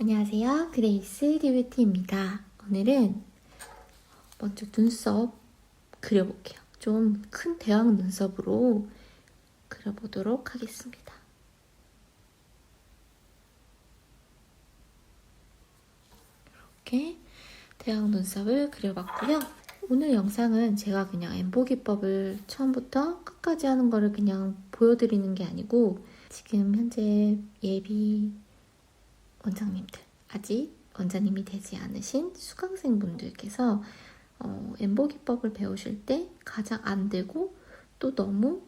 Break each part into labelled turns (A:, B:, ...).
A: 안녕하세요. 그레이스 듀뷰티입니다. 오늘은 먼저 눈썹 그려볼게요. 좀 큰 대왕 눈썹으로 그려보도록 하겠습니다. 이렇게 대왕 눈썹을 그려봤고요. 오늘 영상은 제가 그냥 엠보 기법을 처음부터 끝까지 하는 거를 그냥 보여드리는 게 아니고 지금 현재 예비 원장님들 아직 원장님이 되지 않으신 수강생분들께서 어, 엠보 기법을 배우실 때 가장 안 되고 또 너무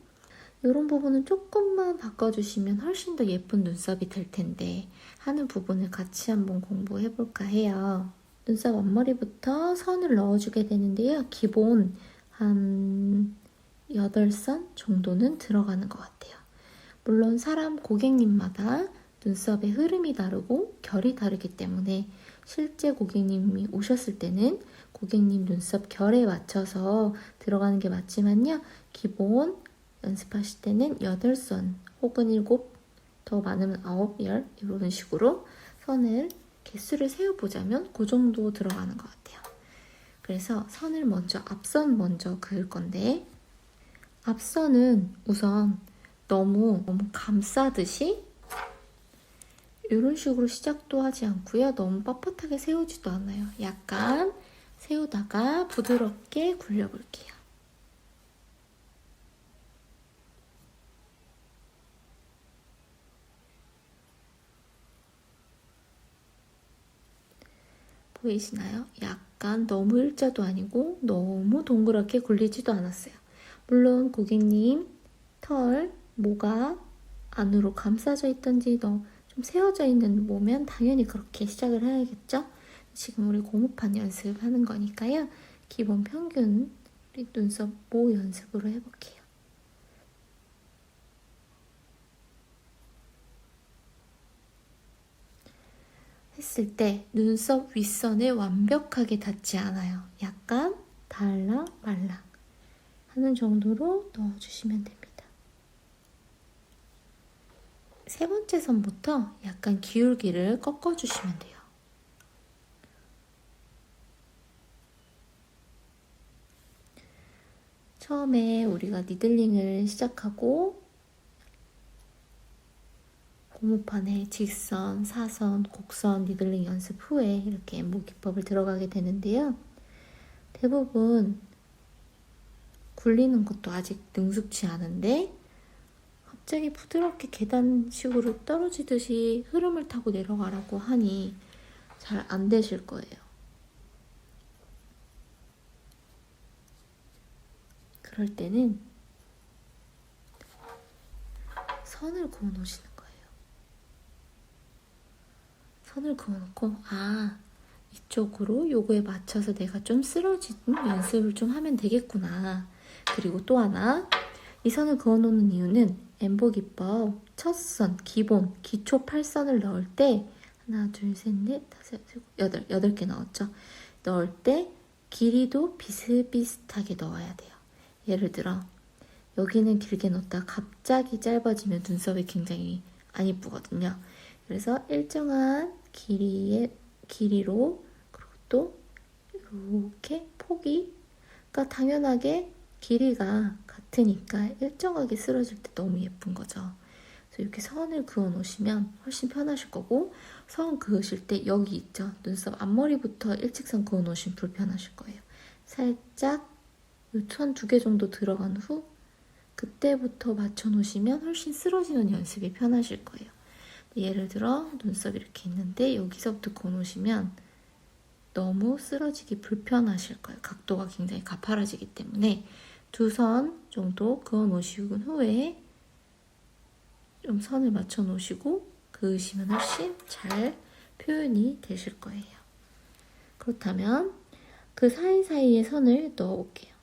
A: 이런 부분은 조금만 바꿔주시면 훨씬 더 예쁜 눈썹이 될 텐데 하는 부분을 같이 한번 공부해 볼까 해요. 눈썹 앞머리부터 선을 넣어주게 되는데요. 기본 한 8선 정도는 들어가는 것 같아요. 물론 사람 고객님마다 눈썹의 흐름이 다르고 결이 다르기 때문에 실제 고객님이 오셨을 때는 고객님 눈썹 결에 맞춰서 들어가는 게 맞지만요. 기본 연습하실 때는 8선 혹은 7, 더 많으면 9, 10 이런 식으로 선을 개수를 세어보자면 그 정도 들어가는 것 같아요. 그래서 선을 먼저 앞선 먼저 그을 건데 앞선은 우선 너무 너무 감싸듯이 이런 식으로 시작도 하지 않고요. 너무 뻣뻣하게 세우지도 않아요. 약간 세우다가 부드럽게 굴려볼게요. 보이시나요? 약간 너무 일자도 아니고 너무 동그랗게 굴리지도 않았어요. 물론 고객님 털, 모가 안으로 감싸져 있던지 너 좀 세워져 있는 모면 당연히 그렇게 시작을 해야겠죠? 지금 우리 고무판 연습하는 거니까요. 기본 평균 눈썹 모 연습으로 해볼게요. 했을 때 눈썹 윗선을 완벽하게 닿지 않아요. 약간 달랑 말랑 하는 정도로 넣어주시면 됩니다. 세 번째 선부터 약간 기울기를 꺾어주시면 돼요. 처음에 우리가 니들링을 시작하고 고무판에 직선, 사선, 곡선, 니들링 연습 후에 이렇게 엠보 기법을 들어가게 되는데요. 대부분 굴리는 것도 아직 능숙치 않은데 갑자기 부드럽게 계단식으로 떨어지듯이 흐름을 타고 내려가라고 하니 잘 안 되실 거예요. 그럴 때는 선을 그어 놓으시는 거예요. 선을 그어 놓고, 아, 이쪽으로 요거에 맞춰서 내가 좀 쓰러지는 연습을 좀 하면 되겠구나. 그리고 또 하나, 이 선을 그어 놓는 이유는 엠보 기법 첫 선, 기본, 기초 8선을 넣을 때 하나, 둘, 셋, 넷, 다섯, 여섯, 여덟, 여덟 개 넣었죠. 넣을 때 길이도 비슷비슷하게 넣어야 돼요. 예를 들어 여기는 길게 넣었다 갑자기 짧아지면 눈썹이 굉장히 안 이쁘거든요. 그래서 일정한 길이의 길이로 그리고 또 이렇게 폭이 그러니까 당연하게 길이가 같으니까 일정하게 쓰러질 때 너무 예쁜 거죠. 그래서 이렇게 선을 그어 놓으시면 훨씬 편하실 거고 선 그으실 때 여기 있죠. 눈썹 앞머리부터 일직선 그어 놓으시면 불편하실 거예요. 살짝 선두개 정도 들어간 후 그때부터 맞춰 놓으시면 훨씬 쓰러지는 연습이 편하실 거예요. 예를 들어 눈썹 이렇게 있는데 여기서부터 그어 놓으시면 너무 쓰러지기 불편하실 거예요. 각도가 굉장히 가파라지기 때문에 두 선 정도 그어 놓으시고 후에 좀 선을 맞춰 놓으시고 그으시면 훨씬 잘 표현이 되실 거예요. 그렇다면 그 사이사이에 선을 넣어 볼게요.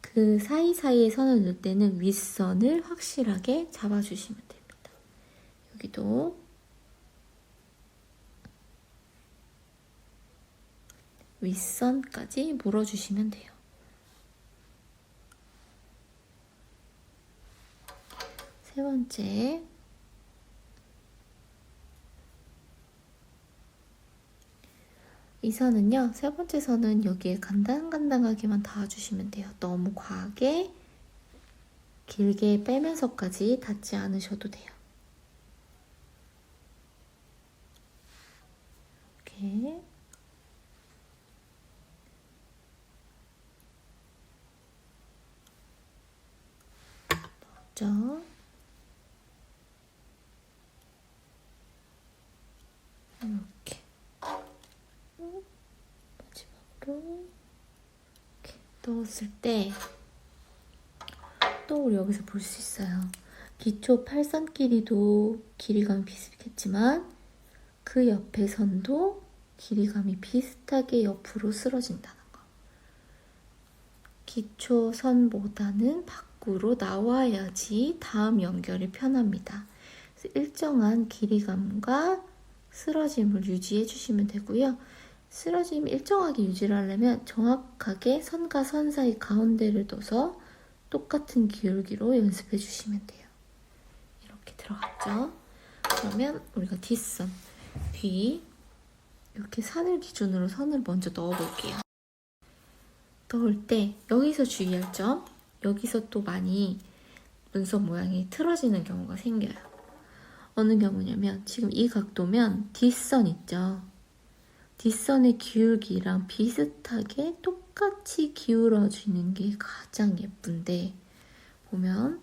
A: 그 사이사이에 선을 넣을 때는 윗선을 확실하게 잡아주시면 됩니다. 여기도 윗선까지 물어주시면 돼요. 세 번째, 이 선은요, 세 번째 선은 여기에 간당간당하게만 닿아주시면 돼요. 너무 과하게 길게 빼면서까지 닿지 않으셔도 돼요. 넣었죠. 이렇게 마지막으로 이렇게 넣었을 때 또 우리 여기서 볼 수 있어요. 기초 팔선 길이도 길이감이 비슷했지만 그 옆에 선도 길이감이 비슷하게 옆으로 쓰러진다는 거. 기초 선보다는 밖 으로 나와야지 다음 연결이 편합니다. 일정한 길이감과 쓰러짐을 유지해 주시면 되고요. 쓰러짐 일정하게 유지를 하려면 정확하게 선과 선 사이 가운데를 둬서 똑같은 기울기로 연습해 주시면 돼요. 이렇게 들어갔죠? 그러면 우리가 뒷선, 뒤 이렇게 산을 기준으로 선을 먼저 넣어 볼게요. 넣을 때 여기서 주의할 점, 여기서 또 많이 눈썹 모양이 틀어지는 경우가 생겨요. 어느 경우냐면 지금 이 각도면 뒷선 있죠? 뒷선의 기울기랑 비슷하게 똑같이 기울어지는 게 가장 예쁜데 보면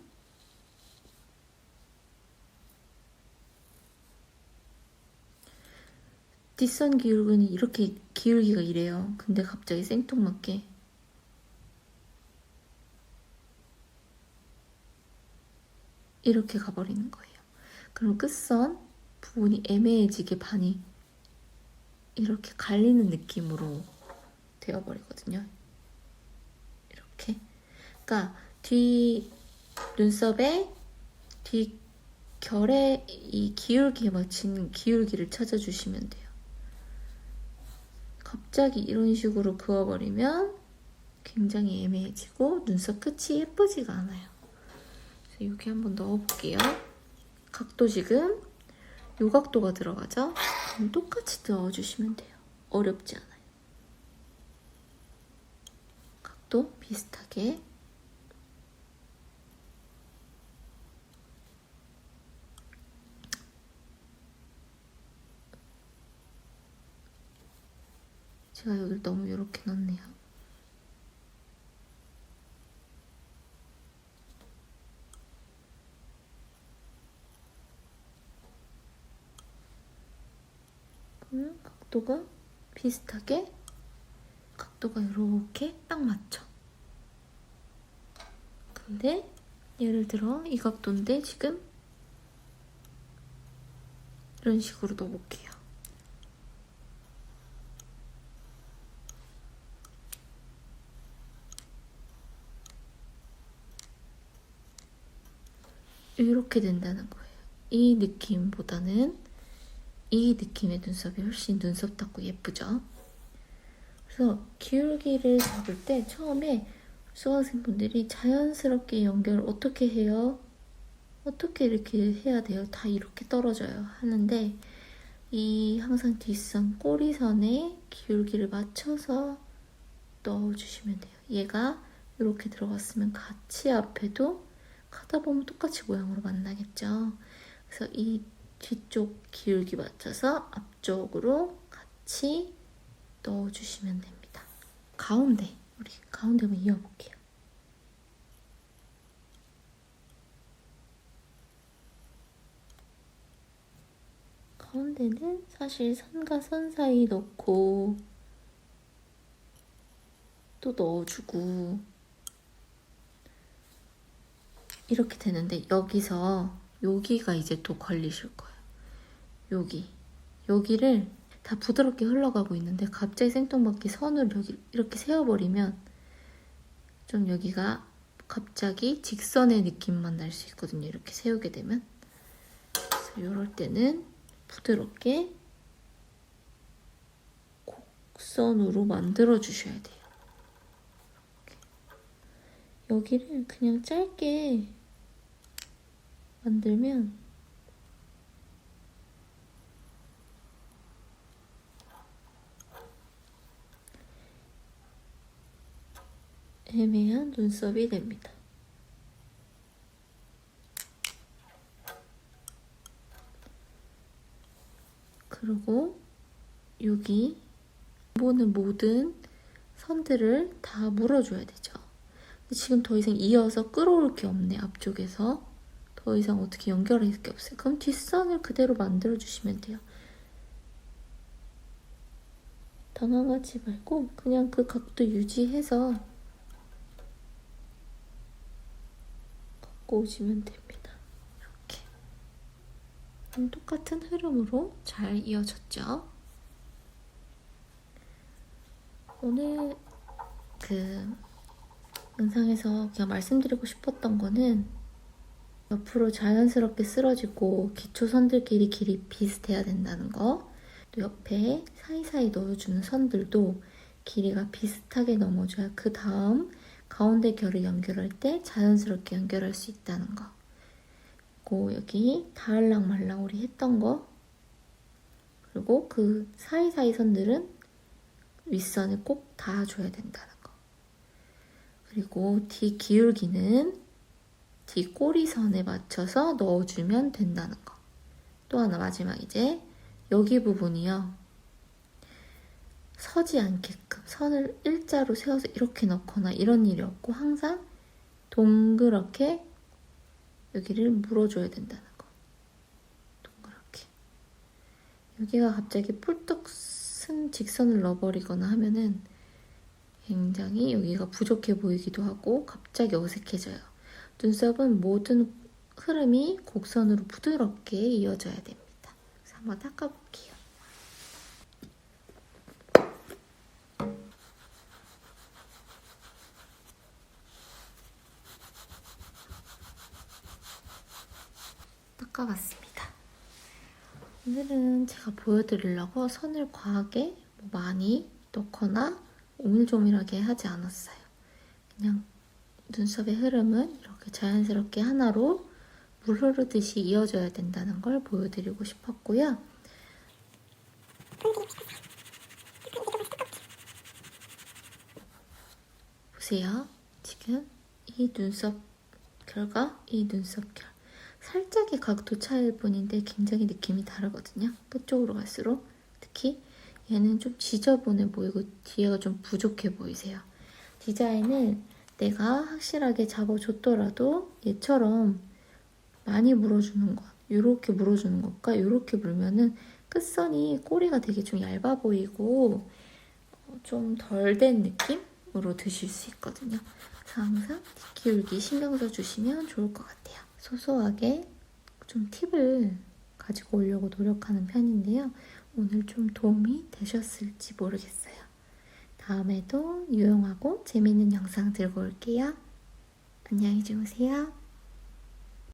A: 뒷선 기울기는 이렇게 기울기가 이래요. 근데 갑자기 생뚱맞게 이렇게 가버리는 거예요. 그럼 끝선 부분이 애매해지게 반이 이렇게 갈리는 느낌으로 되어버리거든요. 이렇게. 그러니까 뒤 눈썹에 뒤 결에 이 기울기에 맞추는 기울기를 찾아주시면 돼요. 갑자기 이런 식으로 그어버리면 굉장히 애매해지고 눈썹 끝이 예쁘지가 않아요. 그래서 여기 한번 넣어볼게요. 각도 지금 요 각도가 들어가죠? 그럼 똑같이 넣어주시면 돼요. 어렵지 않아요. 각도 비슷하게 제가 여기를 너무 이렇게 넣네요. 보면 각도가 비슷하게 각도가 이렇게 딱 맞죠. 근데 예를 들어 이 각도인데 지금 이런 식으로 넣어볼게요. 이렇게 된다는 거예요. 이 느낌보다는 이 느낌의 눈썹이 훨씬 눈썹 닿고 예쁘죠? 그래서 기울기를 잡을 때 처음에 수강생분들이 자연스럽게 연결을 어떻게 해요? 어떻게 이렇게 해야 돼요? 다 이렇게 떨어져요. 하는데 이 항상 뒷선 꼬리선에 기울기를 맞춰서 넣어주시면 돼요. 얘가 이렇게 들어갔으면 같이 앞에도 가다 보면 똑같이 모양으로 만나겠죠. 그래서 이 뒤쪽 기울기 맞춰서 앞쪽으로 같이 넣어주시면 됩니다. 가운데, 우리 가운데 한번 이어볼게요. 가운데는 사실 선과 선 사이 넣고 또 넣어주고 이렇게 되는데 여기서 여기가 이제 또 걸리실 거예요. 여기 여기를 다 부드럽게 흘러가고 있는데 갑자기 생뚱맞게 선을 여기 이렇게 세워버리면 좀 여기가 갑자기 직선의 느낌만 날 수 있거든요. 이렇게 세우게 되면 그래서 이럴 때는 부드럽게 곡선으로 만들어 주셔야 돼요. 이렇게. 여기를 그냥 짧게 만들면 애매한 눈썹이 됩니다. 그리고 여기 보는 모든 선들을 다 물어줘야 되죠. 지금 더 이상 이어서 끌어올 게 없네, 앞쪽에서. 더 이상 어떻게 연결할 게 없어요. 그럼 뒷선을 그대로 만들어주시면 돼요. 당황하지 말고 그냥 그 각도 유지해서 갖고 오시면 됩니다. 이렇게. 음, 똑같은 흐름으로 잘 이어졌죠? 오늘 그 영상에서 그냥 말씀드리고 싶었던 거는 옆으로 자연스럽게 쓰러지고 기초 선들끼리 길이 비슷해야 된다는 거. 또 옆에 사이사이 넣어주는 선들도 길이가 비슷하게 넘어줘야 그 다음 가운데 결을 연결할 때 자연스럽게 연결할 수 있다는 거. 그리고 여기 닿을랑 말랑 우리 했던 거. 그리고 그 사이사이 선들은 윗선을 꼭 닿아줘야 된다는 거. 그리고 뒤 기울기는 뒤 꼬리선에 맞춰서 넣어주면 된다는 거. 또 하나 마지막 이제 여기 부분이요. 서지 않게끔 선을 일자로 세워서 이렇게 넣거나 이런 일이 없고 항상 동그랗게 여기를 물어줘야 된다는 거. 동그랗게. 여기가 갑자기 뿔떡 쓴 직선을 넣어버리거나 하면은 굉장히 여기가 부족해 보이기도 하고 갑자기 어색해져요. 눈썹은 모든 흐름이 곡선으로 부드럽게 이어져야 됩니다. 그래서 한번 닦아볼게요. 닦아봤습니다. 오늘은 제가 보여드리려고 선을 과하게 뭐 많이 넣거나 오밀조밀하게 하지 않았어요. 그냥 눈썹의 흐름은 이렇게 자연스럽게 하나로 물 흐르듯이 이어져야 된다는 걸 보여드리고 싶었고요. 보세요. 지금 이 눈썹 결과 이 눈썹 결 살짝의 각도 차이일 뿐인데 굉장히 느낌이 다르거든요. 끝쪽으로 갈수록 특히 얘는 좀 지저분해 보이고 뒤에가 좀 부족해 보이세요. 디자인은 내가 확실하게 잡아줬더라도 얘처럼 많이 물어주는 것, 이렇게 물어주는 것과 이렇게 물면은 끝선이 꼬리가 되게 좀 얇아 보이고 좀 덜 된 느낌으로 드실 수 있거든요. 항상 기울기 신경 써주시면 좋을 것 같아요. 소소하게 좀 팁을 가지고 오려고 노력하는 편인데요. 오늘 좀 도움이 되셨을지 모르겠어요. 다음에도 유용하고 재밌는 영상 들고 올게요. 안녕히 주무세요.